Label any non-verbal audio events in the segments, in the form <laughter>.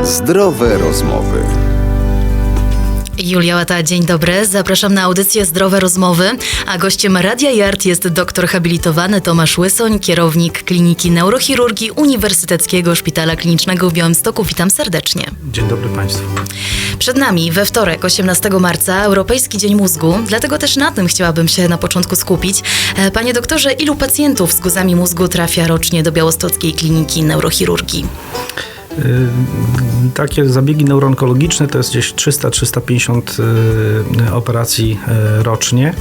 Zdrowe rozmowy. Julia Łata, dzień dobry. Zapraszam na audycję Zdrowe Rozmowy, a gościem Radia Yard jest doktor habilitowany Tomasz Łysoń, kierownik Kliniki Neurochirurgii Uniwersyteckiego Szpitala Klinicznego w Białymstoku. Witam serdecznie. Dzień dobry Państwu. Przed nami we wtorek, 18 marca, Europejski Dzień Mózgu, dlatego też na tym chciałabym się na początku skupić. E, Panie doktorze, ilu pacjentów z guzami mózgu trafia rocznie do Białostockiej Kliniki Neurochirurgii? Y, Takie zabiegi neuroonkologiczne to jest gdzieś 300-350 y, operacji y, rocznie,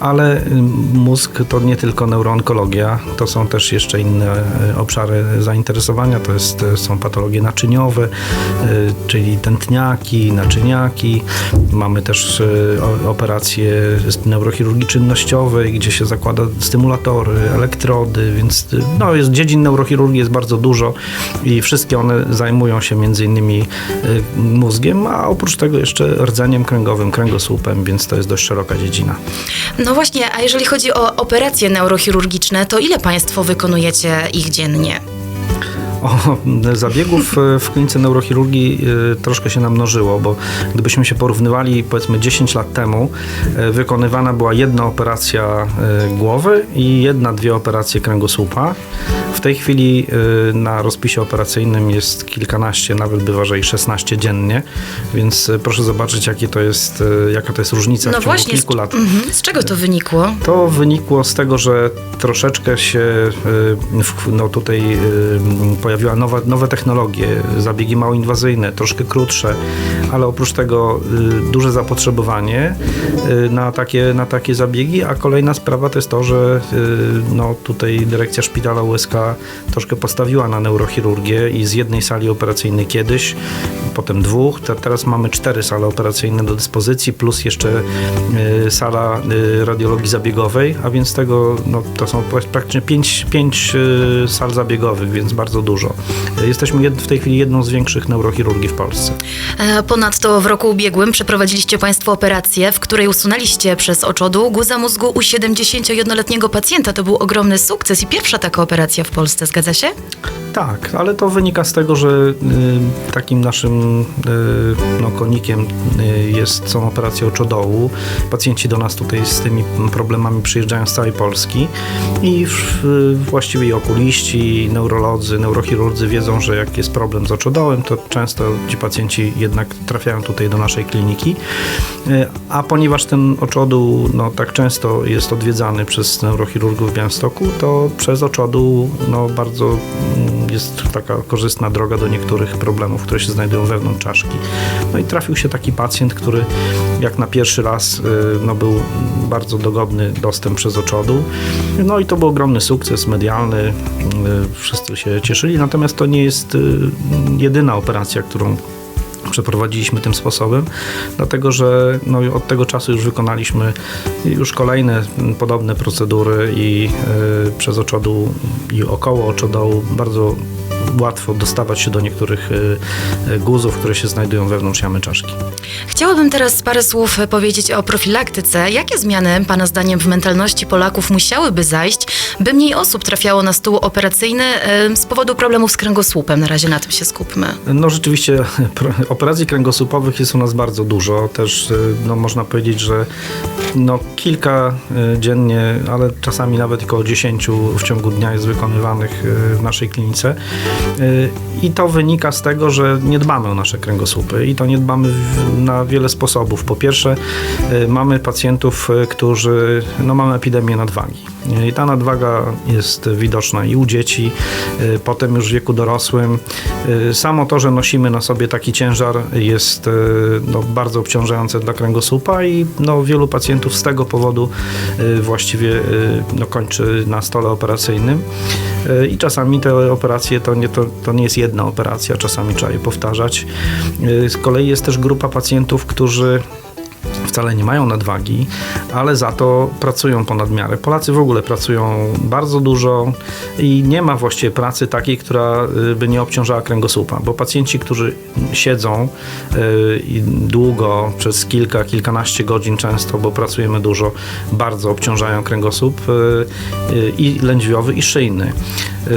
ale y, mózg to nie tylko neuroonkologia, to są też jeszcze inne y, obszary zainteresowania, to jest, y, są patologie naczyniowe, czyli tętniaki, naczyniaki. Mamy też operacje neurochirurgii czynnościowej, gdzie się zakłada stymulatory, elektrody, więc no, jest, dziedzin neurochirurgii jest bardzo dużo i wszystkie one zajmują się między innymi mózgiem, a oprócz tego jeszcze rdzeniem kręgowym, kręgosłupem, więc to jest dość szeroka dziedzina. No właśnie, a jeżeli chodzi o operacje neurochirurgiczne, to ile Państwo wykonujecie ich dziennie? O, zabiegów e, w klinice neurochirurgii e, troszkę się namnożyło, bo gdybyśmy się porównywali powiedzmy 10 lat temu, e, wykonywana była jedna operacja głowy i jedna, dwie operacje kręgosłupa. W tej chwili e, na rozpisie operacyjnym jest kilkanaście, nawet bywa, że i 16 dziennie, więc e, proszę zobaczyć, jakie to jest, e, jaka to jest różnica w No ciągu właśnie, kilku z, lat. mhm, z czego to wynikło? To wynikło z tego, że troszeczkę się y, w- no tutaj y, pojawiła nowa, nowe technologie, zabiegi mało inwazyjne, troszkę krótsze, ale oprócz tego y, duże zapotrzebowanie y, na takie, na takie zabiegi, a kolejna sprawa to jest to, że y, no tutaj dyrekcja szpitala USK troszkę postawiła na neurochirurgię i z jednej sali operacyjnej kiedyś, potem dwóch, te, teraz mamy cztery sale operacyjne do dyspozycji, plus jeszcze y, sala y, radiologii zabiegowej, a więc tego no, to są praktycznie pięć, pięć y, sal zabiegowych, więc bardzo dużo. Jesteśmy w tej chwili jedną z większych neurochirurgii w Polsce. E, Ponadto w roku ubiegłym przeprowadziliście Państwo operację, w której usunęliście przez oczodu guza mózgu u 71-letniego pacjenta. To był ogromny sukces i pierwsza taka operacja w Polsce, zgadza się? Tak, ale to wynika z tego, że y, takim naszym y, no, konikiem y, jest, są operacje oczodołu. Pacjenci do nas tutaj z tymi problemami przyjeżdżają z całej Polski i w, y, właściwie i okuliści, i neurolodzy, neurochirurdzy wiedzą, że jak jest problem z oczodołem, to często ci pacjenci jednak trafiają tutaj do naszej kliniki. Y, A ponieważ ten oczodół no, tak często jest odwiedzany przez neurochirurgów w Białymstoku, to przez oczodół no, bardzo jest taka korzystna droga do niektórych problemów, które się znajdują wewnątrz czaszki. No i trafił się taki pacjent, który jak na pierwszy raz y, no, był bardzo dogodny dostęp przez oczodół. No i to był ogromny sukces medialny. y, Wszyscy się cieszyli, natomiast to nie jest y, jedyna operacja, którą przeprowadziliśmy tym sposobem, dlatego że no, od tego czasu już wykonaliśmy już kolejne podobne procedury i y, przez oczodół i około oczodołu bardzo łatwo dostawać się do niektórych y, y, guzów, które się znajdują wewnątrz jamy czaszki. Chciałabym teraz parę słów powiedzieć o profilaktyce. Jakie zmiany, Pana zdaniem, w mentalności Polaków musiałyby zajść, by mniej osób trafiało na stół operacyjny e, z powodu problemów z kręgosłupem? Na razie na tym się skupmy. No rzeczywiście <laughs> operacji kręgosłupowych jest u nas bardzo dużo. Też y, no, można powiedzieć, że no, kilka dziennie, ale czasami nawet około 10 w ciągu dnia jest wykonywanych w naszej klinice. I to wynika z tego, że nie dbamy o nasze kręgosłupy i to nie dbamy na wiele sposobów. Po pierwsze, y, mamy pacjentów, y, którzy, no mamy epidemię nadwagi. I ta nadwaga jest widoczna i u dzieci, y, potem już w wieku dorosłym. Samo to, że nosimy na sobie taki ciężar jest no, bardzo obciążające dla kręgosłupa i no, wielu pacjentów z tego powodu właściwie no, kończy na stole operacyjnym. I czasami te operacje to nie, to, to nie jest jedna operacja, czasami trzeba je powtarzać. Y, Z kolei jest też grupa pacjentów, którzy wcale nie mają nadwagi, ale za to pracują ponad miarę. Polacy w ogóle pracują bardzo dużo i nie ma właściwie pracy takiej, która y, by nie obciążała kręgosłupa, bo pacjenci, którzy siedzą y, długo, przez kilka, kilkanaście godzin często, bo pracujemy dużo, bardzo obciążają kręgosłup y, i lędźwiowy, i szyjny.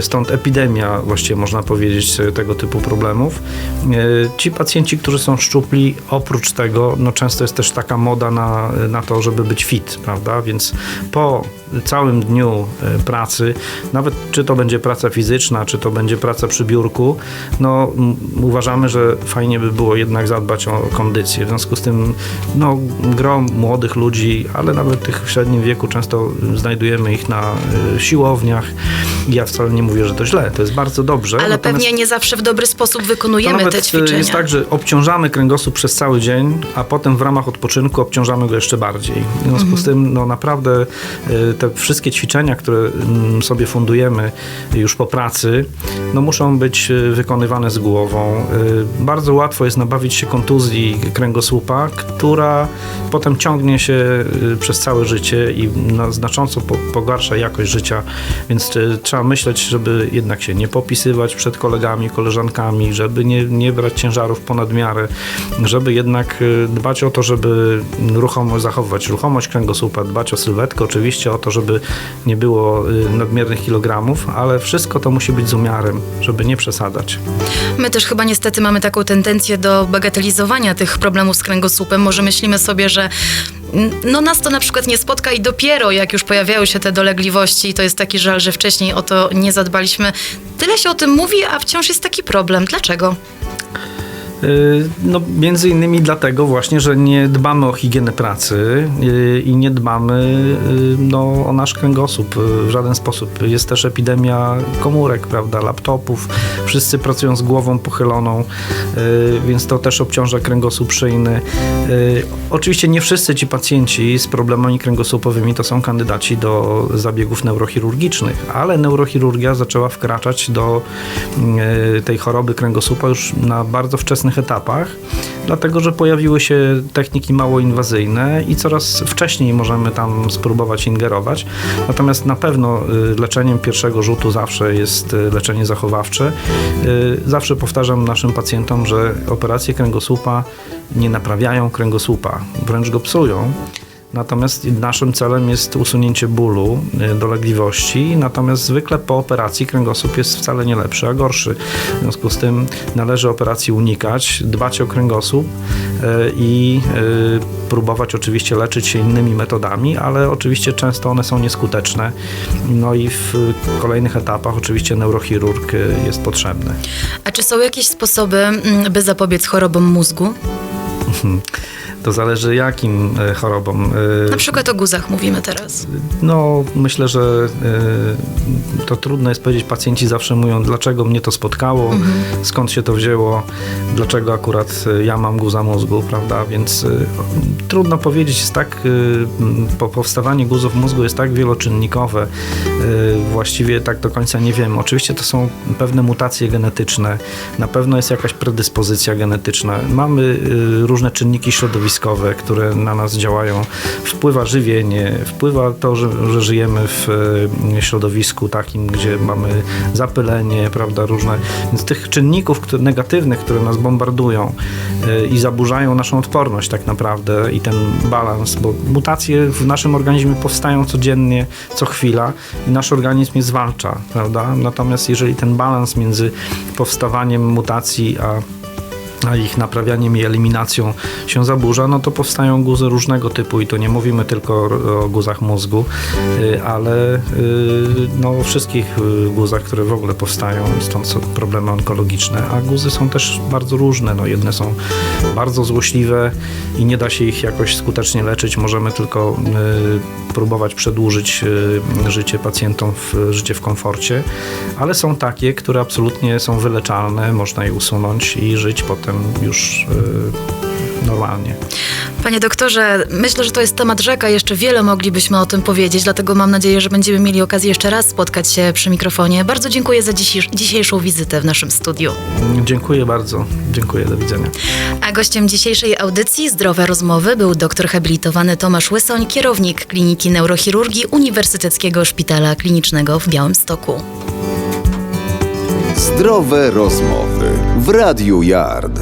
Stąd epidemia, właściwie można powiedzieć, tego typu problemów. Ci pacjenci, którzy są szczupli, oprócz tego, no często jest też taka moda na, na to, żeby być fit, prawda? Więc po całym dniu y, pracy, nawet czy to będzie praca fizyczna, czy to będzie praca przy biurku, no uważamy, że fajnie by było jednak zadbać o kondycję. W związku z tym, no gro młodych ludzi, ale nawet tych w średnim wieku, często znajdujemy ich na y, siłowniach. Ja wcale nie mówię, że to źle, to jest bardzo dobrze. Ale natomiast- pewnie nie zawsze w dobry sposób wykonujemy te y, ćwiczenia. jest tak, że obciążamy kręgosłup przez cały dzień, a potem w ramach odpoczynku obciążamy go jeszcze bardziej. W związku Mhm. z tym, no naprawdę y, te wszystkie ćwiczenia, które mm, sobie fundujemy już po pracy, no muszą być y, wykonywane z głową. Y, Bardzo łatwo jest nabawić się kontuzji kręgosłupa, która potem ciągnie się y, przez całe życie i na znacząco po- pogarsza jakość życia, więc trzeba myśleć, żeby jednak się nie popisywać przed kolegami, koleżankami, żeby nie, nie brać ciężarów ponad miarę, żeby jednak dbać o to, żeby ruchomość, zachowywać ruchomość kręgosłupa, dbać o sylwetkę, oczywiście o to, żeby nie było y, nadmiernych kilogramów, ale wszystko to musi być z umiarem, żeby nie przesadzać. My też chyba niestety mamy taką tendencję do bagatelizowania tych problemów z kręgosłupem. Może myślimy sobie, że no nas to na przykład nie spotka i dopiero jak już pojawiają się te dolegliwości, to jest taki żal, że wcześniej o to nie zadbaliśmy. Tyle się o tym mówi, a wciąż jest taki problem. Dlaczego? Y, No, między innymi dlatego właśnie, że nie dbamy o higienę pracy y, i nie dbamy y, no, o nasz kręgosłup w żaden sposób. Jest też epidemia komórek, prawda, laptopów. Wszyscy pracują z głową pochyloną, więc to też obciąża kręgosłup szyjny. Oczywiście nie wszyscy ci pacjenci z problemami kręgosłupowymi to są kandydaci do zabiegów neurochirurgicznych, ale neurochirurgia zaczęła wkraczać do tej choroby kręgosłupa już na bardzo wczesnych etapach, dlatego że pojawiły się techniki mało inwazyjne i coraz wcześniej możemy tam spróbować ingerować. Natomiast na pewno y, leczeniem pierwszego rzutu zawsze jest y, leczenie zachowawcze. Y, Zawsze powtarzam naszym pacjentom, że operacje kręgosłupa nie naprawiają kręgosłupa, wręcz go psują. Natomiast naszym celem jest usunięcie bólu, y, dolegliwości, natomiast zwykle po operacji kręgosłup jest wcale nie lepszy, a gorszy. W związku z tym należy operacji unikać, dbać o kręgosłup y, i y, próbować oczywiście leczyć się innymi metodami, ale oczywiście często one są nieskuteczne. No i w kolejnych etapach oczywiście neurochirurg jest potrzebny. A czy są jakieś sposoby, mm, by zapobiec chorobom mózgu? To zależy jakim e, chorobom. e, Na przykład o guzach mówimy teraz. No, myślę, że y, to trudno jest powiedzieć. Pacjenci zawsze mówią, dlaczego mnie to spotkało, skąd się to wzięło, dlaczego akurat ja mam guza mózgu, prawda? Więc trudno powiedzieć. Jest tak, powstawanie guzów mózgu jest tak wieloczynnikowe. Właściwie tak do końca nie wiem. Oczywiście to są pewne mutacje genetyczne. Na pewno jest jakaś predyspozycja genetyczna. Mamy y, różne czynniki środowiskowe, które na nas działają. Wpływa żywienie, wpływa to, że, że żyjemy w e, środowisku takim, gdzie mamy zapylenie, prawda, różne. Więc tych czynników które, negatywnych, które nas bombardują e, i zaburzają naszą odporność tak naprawdę i ten balans, bo mutacje w naszym organizmie powstają codziennie, co chwila i nasz organizm je zwalcza, prawda? Natomiast jeżeli ten balans między powstawaniem mutacji a a ich naprawianiem i eliminacją się zaburza, no to powstają guzy różnego typu i to nie mówimy tylko o, guzach mózgu, y, ale y, no, o wszystkich y, guzach, które w ogóle powstają, stąd są problemy onkologiczne, a guzy są też bardzo różne. No, jedne są bardzo złośliwe i nie da się ich jakoś skutecznie leczyć, możemy tylko próbować przedłużyć życie pacjentom, życie w komforcie, ale są takie, które absolutnie są wyleczalne, można je usunąć i żyć potem już y, normalnie. Panie doktorze, myślę, że to jest temat rzeka. Jeszcze wiele moglibyśmy o tym powiedzieć, dlatego mam nadzieję, że będziemy mieli okazję jeszcze raz spotkać się przy mikrofonie. Bardzo dziękuję za dzisiejsz- dzisiejszą wizytę w naszym studiu. Dziękuję bardzo. Dziękuję, do widzenia. A gościem dzisiejszej audycji Zdrowe Rozmowy był doktor habilitowany Tomasz Łysoń, kierownik Kliniki Neurochirurgii Uniwersyteckiego Szpitala Klinicznego w Białymstoku. Zdrowe rozmowy w Radiu Yard.